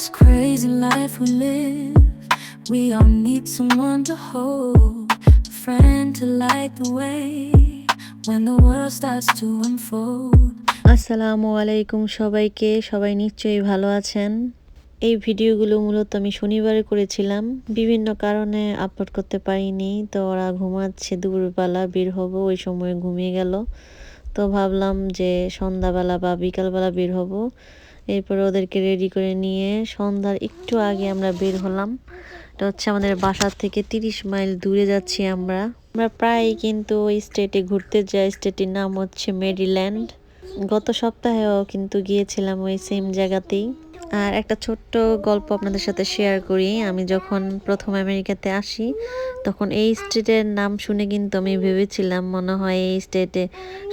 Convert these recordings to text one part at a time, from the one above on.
this crazy life we live, we all need someone to hold, a friend to light the way when the world starts to unfold. আসসালামু আলাইকুম সবাইকে সবাই নিশ্চয়ই ভালো আছেন? এই ভিডিওগুলো মূলত আমি শনিবারে করেছিলাম। বিভিন্ন কারণে আপলোড করতে পারিনি তো ওরা ঘুমাচ্ছে দুপুরবেলা বের হব ওই সময় ঘুমিয়ে গেল। তো ভাবলাম যে সন্ধ্যাবেলা বা বিকালবেলা বের হব। এরপরে ওদেরকে রেডি করে নিয়ে সন্ধ্যার একটু আগে আমরা বের হলাম। এটা হচ্ছে আমাদের বাসার থেকে তিরিশ মাইল দূরে যাচ্ছি আমরা। আমরা প্রায় কিন্তু ওই স্টেটে ঘুরতে যাই। স্টেটের নাম হচ্ছে মেরিল্যান্ড গত সপ্তাহেও কিন্তু গিয়েছিলাম ওই সেম জায়গাতেই। আর একটা ছোট্ট গল্প আপনাদের সাথে শেয়ার করি। আমি যখন প্রথম আমেরিকাতে আসি তখন এই স্টেটের নাম শুনে কিন্তু আমি ভেবেছিলাম মনে হয় এই স্টেটে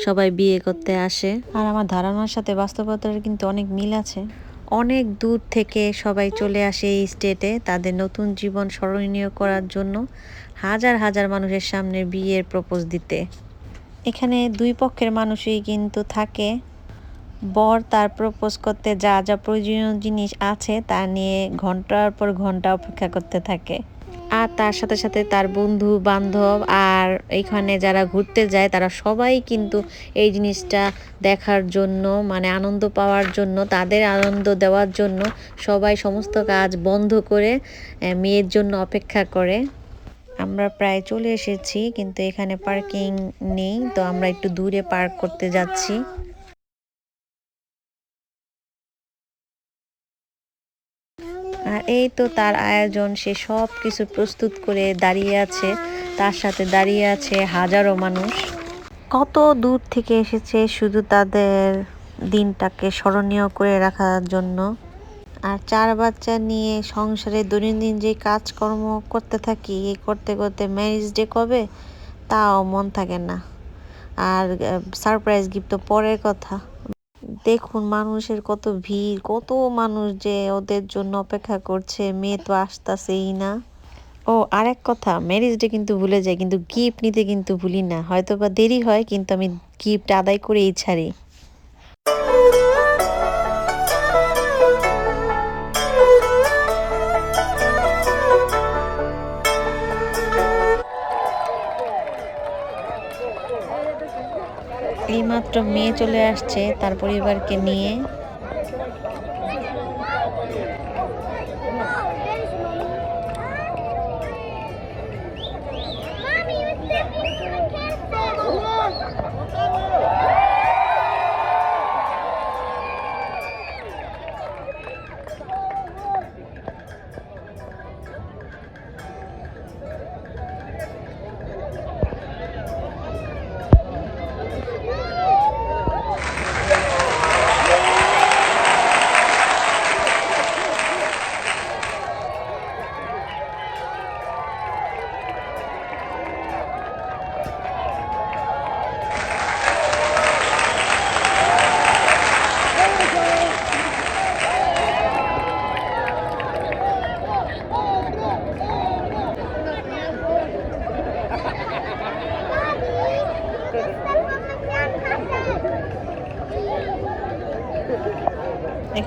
সবাই বিয়ে করতে আসে। আর আমার ধারণার সাথে বাস্তবতার কিন্তু অনেক মিল আছে। অনেক দূর থেকে সবাই চলে আসে এই স্টেটে তাদের নতুন জীবন স্মরণীয় করার জন্য হাজার হাজার মানুষের সামনে বিয়ের প্রপোজ দিতে। এখানে দুই পক্ষের মানুষই কিন্তু থাকে। বর তার প্রপোজ করতে যা যা প্রয়োজনীয় জিনিস আছে তা নিয়ে ঘণ্টার পর ঘণ্টা অপেক্ষা করতে থাকে। আর তার সাথে সাথে তার বন্ধু, বান্ধব আর এখানে যারা ঘুরতে যায় তারা সবাই কিন্তু এই জিনিসটা দেখার জন্য মানে আনন্দ পাওয়ার জন্য, তাদের আনন্দ দেওয়ার জন্য সবাই সমস্ত কাজ বন্ধ করে মেয়ের জন্য অপেক্ষা করে। আমরা প্রায় চলে এসেছি, কিন্তু এখানে পার্কিং নেই, তো আমরা একটু দূরে পার্ক করতে যাচ্ছি। আর এই তো তার আয়োজন, সে সব কিছু প্রস্তুত করে দাঁড়িয়ে আছে, তার সাথে দাঁড়িয়ে আছে হাজারো মানুষ। কত দূর থেকে এসেছে শুধু তাদের দিনটাকে স্মরণীয় করে রাখার জন্য? আর চার বাচ্চা নিয়ে সংসারে দৈনন্দিন যে কাজকর্ম করতে থাকি এই করতে করতে ম্যারেজ ডে কবে? তাও মন থাকে না। আর সারপ্রাইজ গিফট তো পরের কথা। দেখুন মানুষের কত ভিড়, কত মানুষ যে ওদের জন্য অপেক্ষা করছে, মেয়ে তো আসতেছেই না। ও, আরেক কথা ম্যারেজ ডে কিন্তু ভুলে যাই, কিন্তু গিফট নিতে কিন্তু ভুলি না। হয়তো বা দেরি হয়, কিন্তু আমি গিফট আদায় করেই ছাড়ি। মেয়ে চলে আসছে তার পরিবারকে নিয়ে।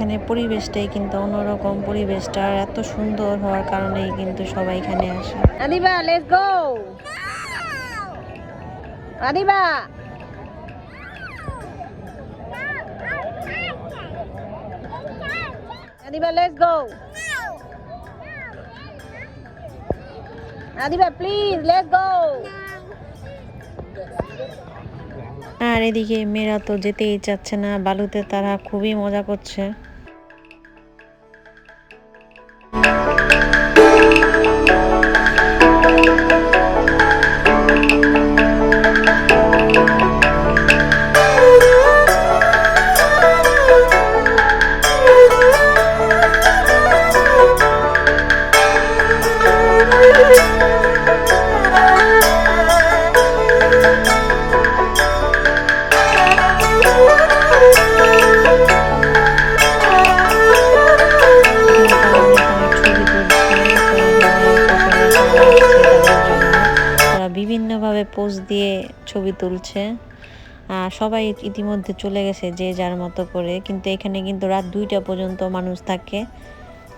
এখানে পরিবেশটাই কিন্তু অন্যরকম। পরিবেশটা আর এত সুন্দর হওয়ার কারণেই কিন্তু সবাই এখানে আসে। Adiba, let's go Adiba. Adiba, let's go Adiba please let's go আর এদিকে মেয়েরা তো যেতেই চাচ্ছে না বালুতে তারা খুবই মজা করছে। বিভিন্নভাবে পোজ দিয়ে ছবি তুলছে। আর সবাই ইতিমধ্যে চলে গেছে যে যার মতো করে। কিন্তু এখানে কিন্তু রাত দুইটা পর্যন্ত মানুষ থাকে।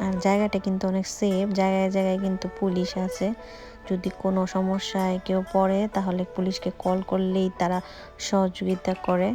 আর জায়গাটা কিন্তু অনেক সেফ জায়গায় জায়গায় কিন্তু পুলিশ আছে। যদি কোনো সমস্যায় কেউ পড়ে, তাহলে পুলিশকে কল করলেই তারা সহযোগিতা করে।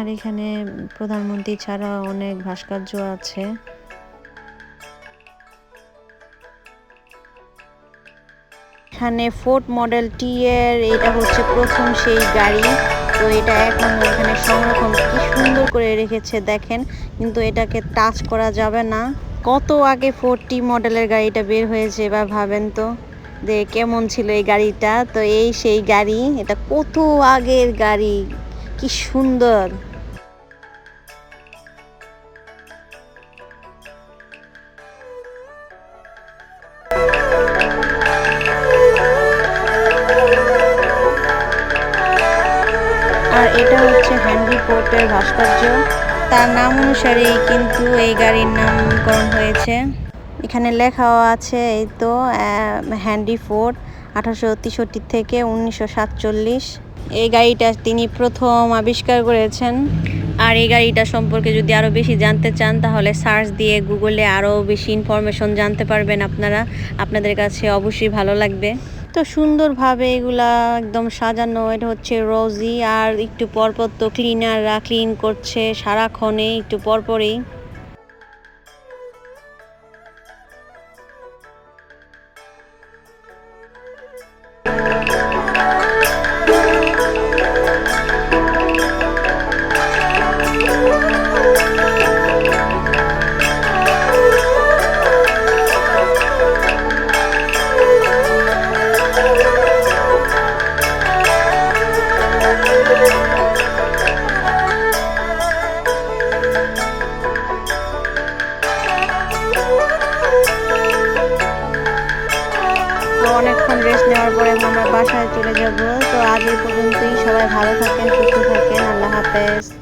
আর এখানে প্রধানমন্ত্রী ছাড়া অনেক ভাস্কর্য আছে। এখানে ফোর্ট মডেল টি এর এটা হচ্ছে প্রথম সেই গাড়ি। তো এটা এখন এখানে সংরক্ষণ কি সুন্দর করে রেখেছে, দেখেন। কিন্তু এটাকে টাচ করা যাবে না। কত আগে ফোর্টি মডেলের গাড়িটা বের হয়েছে এবার ভাবেন তো? যে কেমন ছিল এই গাড়িটা? তো এই সেই গাড়ি, এটা কত আগের গাড়ি, কি সুন্দর। আর এটা হচ্ছে হ্যান্ডি পোর্টের ভাস্কর্য। তার নাম অনুসারেই কিন্তু এই গাড়ির নামকরণ হয়েছে। এখানে লেখাও আছে এই তো হ্যান্ডি ফোর্ট আঠারোশো তেষট্টি থেকে উনিশশো সাতচল্লিশ। এই গাড়িটা তিনি প্রথম আবিষ্কার করেছেন। আর এই গাড়িটা সম্পর্কে যদি আরও বেশি জানতে চান, তাহলে সার্চ দিয়ে গুগলে আরও বেশি ইনফরমেশন জানতে পারবেন আপনারা। আপনাদের কাছে অবশ্যই ভালো লাগবে। তো সুন্দরভাবে এগুলা একদম সাজানো, এটা হচ্ছে রোজি আর একটু পরপর তো ক্লিনাররা ক্লিন করছে সারাক্ষণে, একটু পরপরই। আমরা বাসায় চলে যাব। তো আজ পর্যন্তই। সবাই ভালো থাকেন সুস্থ থাকেন। আল্লাহ হাফেজ।